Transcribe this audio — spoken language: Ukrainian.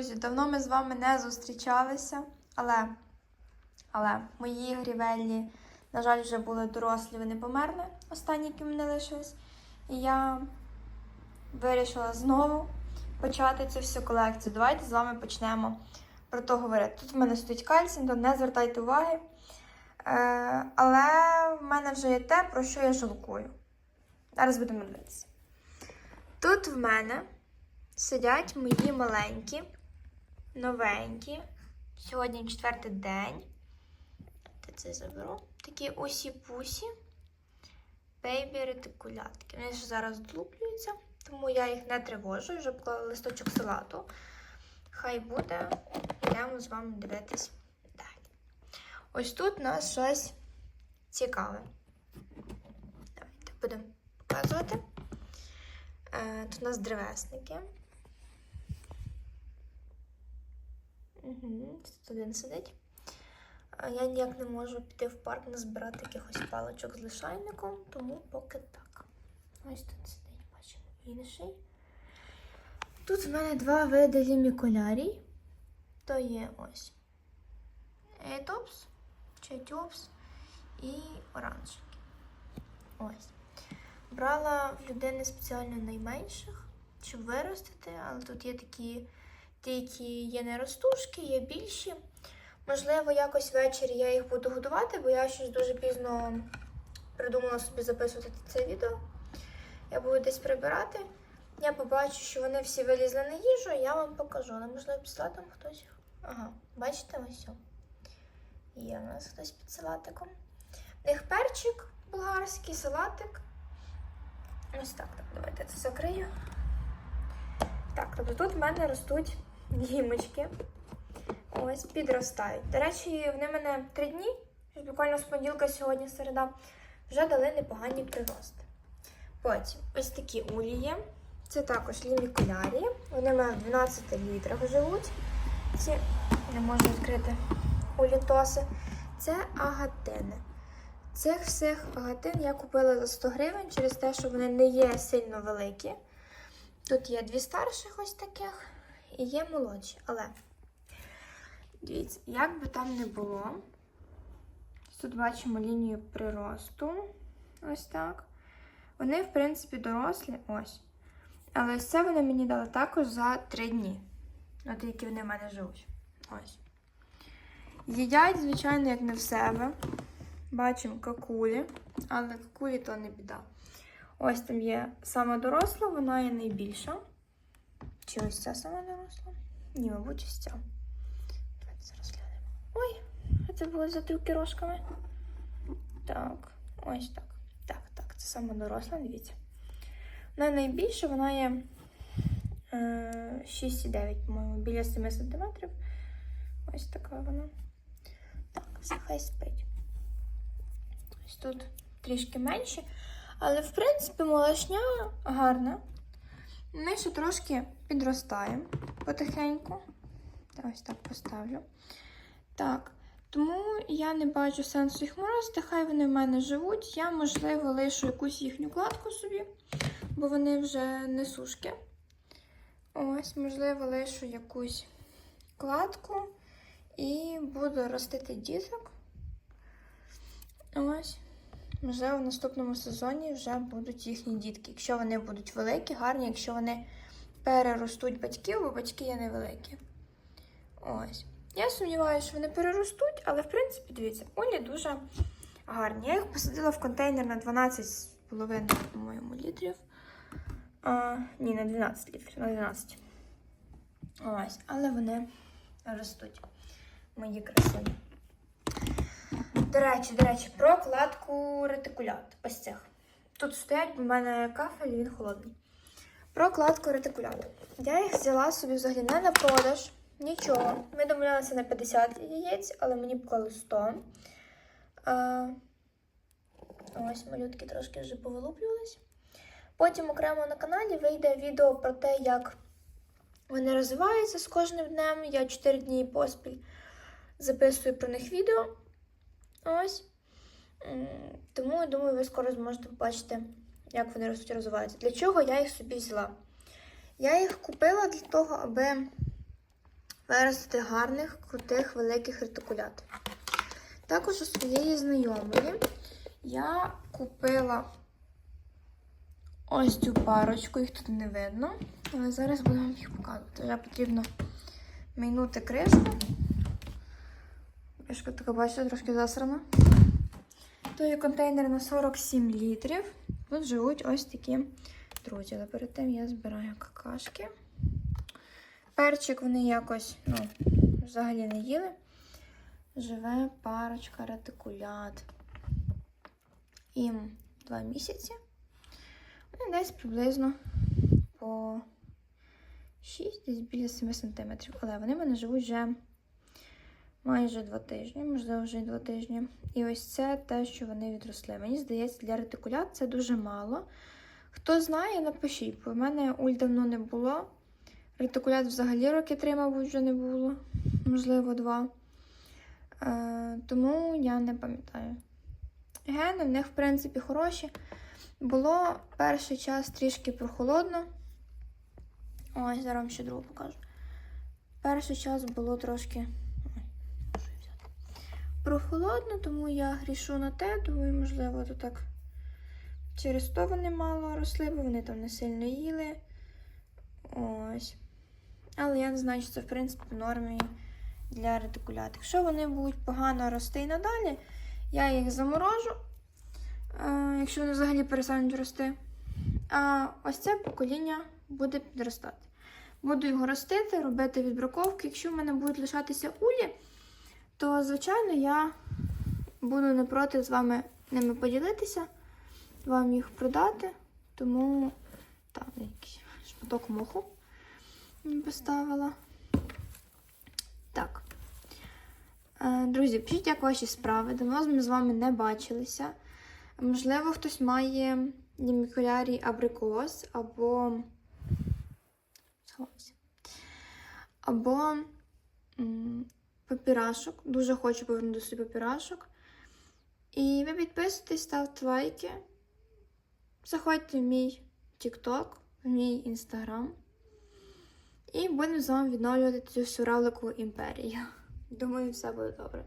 друзі, давно ми з вами не зустрічалися, але, але мої грівельні, на жаль, вже були дорослі, вони померли, останні, які мене лишились. І я вирішила знову почати цю всю колекцію. Давайте з вами почнемо про то говорити. Тут в мене стоїть кальцій, то не звертайте уваги. Е, але в мене вже є те, про що я жалкую. Зараз будемо дивитися. Тут в мене сидять мої маленькі, новенькі. Сьогодні четвертий день. Та це заберу. Такі усі-пусі. Бейбі ретикулятки. Вони ж зараз долуплюються, тому я їх не тривожу. Вже поклала листочок салату. Хай буде. Йдемо з вами дивитись далі. Ось тут у нас щось цікаве. Давайте будемо показувати. Е, Тут у нас древесники. Угу, тут один сидить. Я ніяк не можу піти в парк назбирати якихось паличок з лишайником, тому поки так. Ось тут сидить, бачимо, інший. Тут в мене два види лімікулярій. То є ось Етопс, чи і оранжевий. Ось. Брала в людини спеціально найменших, щоб виростити, але тут є такі, ті, є не ростушки, є більші. Можливо, якось ввечері я їх буду годувати, бо я щось дуже пізно придумала собі записувати це відео. Я буду десь прибирати. Я побачу, що вони всі вилізли на їжу, я вам покажу. Але можливо під салатом хтось. Ага, бачите, ось. Є у нас хтось під салатиком. В них перчик болгарський, салатик. Ось так, так, давайте це закрию. Так, тобто тут в мене ростуть гімочки. Ось, підростають. До речі, вони мене три дні, буквально з понеділка, сьогодні середа, вже дали непогані прирости. Потім ось такі улії. Це також лімікулярі. Вони в мене в 12 літрах живуть. Ці не можу відкрити улітоси. Це агатини. Цих всіх агатин я купила за 100 гривень через те, що вони не є сильно великі. Тут є дві старших ось таких і є молодші. Але дивіться, як би там не було, тут бачимо лінію приросту. Ось так. Вони, в принципі, дорослі. Ось. Але ось це вони мені дали також за 3 дні. От які вони в мене живуть. Ось. Їдять, звичайно, як не в себе. Бачимо какулі, але какулі то не біда. Ось там є сама доросла, вона є найбільша. Чи ось ця сама доросла? Ні, мабуть, ось ця. Давайте зараз глянемо. Ой, це було за трюки рожками. Так, ось так. Так, так, це сама доросла, дивіться. Вона найбільша, вона є е, 6,9, по-моєму, біля 7 см. Ось така вона. Так, все хай спить. Ось тут трішки менші. Але, в принципі, малашня гарна. Ми ще трошки підростаємо потихеньку. Та ось так поставлю. Так, тому я не бачу сенсу їх морозити. Хай вони в мене живуть. Я, можливо, лишу якусь їхню кладку собі, бо вони вже не сушки. Ось, можливо, лишу якусь кладку і буду ростити діток. Ось. Можливо, в наступному сезоні вже будуть їхні дітки. Якщо вони будуть великі, гарні, якщо вони переростуть батьків, бо батьки є невеликі. Ось. Я сумніваюся, що вони переростуть, але, в принципі, дивіться, Олі дуже гарні. Я їх посадила в контейнер на 12,5, по-моєму, літрів. А, ні, на 12 літрів, на 12. Ось, але вони ростуть. Мої красиві. До речі, до речі, про кладку ретикулят. Ось цих. Тут стоять, бо в мене кафель, він холодний. Про кладку ретикулят. Я їх взяла собі взагалі не на продаж. Нічого. Ми домовлялися на 50 яєць, але мені поклали 100. А, ось малютки трошки вже повилуплювались. Потім окремо на каналі вийде відео про те, як вони розвиваються з кожним днем. Я 4 дні поспіль записую про них відео. Ось. Тому я думаю, ви скоро зможете побачити, як вони ростуть розвиваються. Для чого я їх собі взяла? Я їх купила для того, аби виростити гарних, крутих, великих ретикулят. Також у своєї знайомої я купила ось цю парочку, їх тут не видно. Але зараз буду вам їх показувати. Вже потрібно мінути кришку. Кришка така, бачите, трошки засрана. То є контейнер на 47 літрів. Тут живуть ось такі друзі. Але перед тим я збираю какашки. Перчик вони якось ну, взагалі не їли. Живе парочка ретикулят. Їм 2 місяці. Вони десь приблизно по 6, десь біля 7 см. Але вони в мене живуть вже майже 2 тижні, можливо, вже 2 тижні. І ось це те, що вони відросли. Мені здається, для ретикулят це дуже мало. Хто знає, напишіть, бо в мене уль давно не було. Ретикулят взагалі роки три, мабуть, вже не було, можливо, два. Е, тому я не пам'ятаю. Гени в них, в принципі, хороші. Було перший час трішки прохолодно. Ось, зараз вам ще другу покажу. Перший час було трошки. Ой, що я взяти? Прохолодно, тому я грішу на те, думаю, можливо, то так. Через то вони мало росли, бо вони там не сильно їли. Ось. Але я не знаю, що це, в принципі, в нормі для ретикулят. Якщо вони будуть погано рости і надалі, я їх заморожу, е, якщо вони взагалі перестануть рости. А ось це покоління буде підростати. Буду його ростити, робити відбраковки. Якщо в мене будуть лишатися улі, то, звичайно, я буду не проти з вами ними поділитися, вам їх продати. Тому там якийсь шматок моху поставила. Так. Е, Друзі, пишіть, як ваші справи. Давно ми з вами не бачилися. Можливо, хтось має лімікулярій абрикос або. Або папірашок. Дуже хочу повернути собі папірашок. І ви підписуйтесь, ставте лайки. Заходьте в мій TikTok, в мій Instagram. І будемо з вами відновлювати цю всю равликову імперію. Думаю, все буде добре.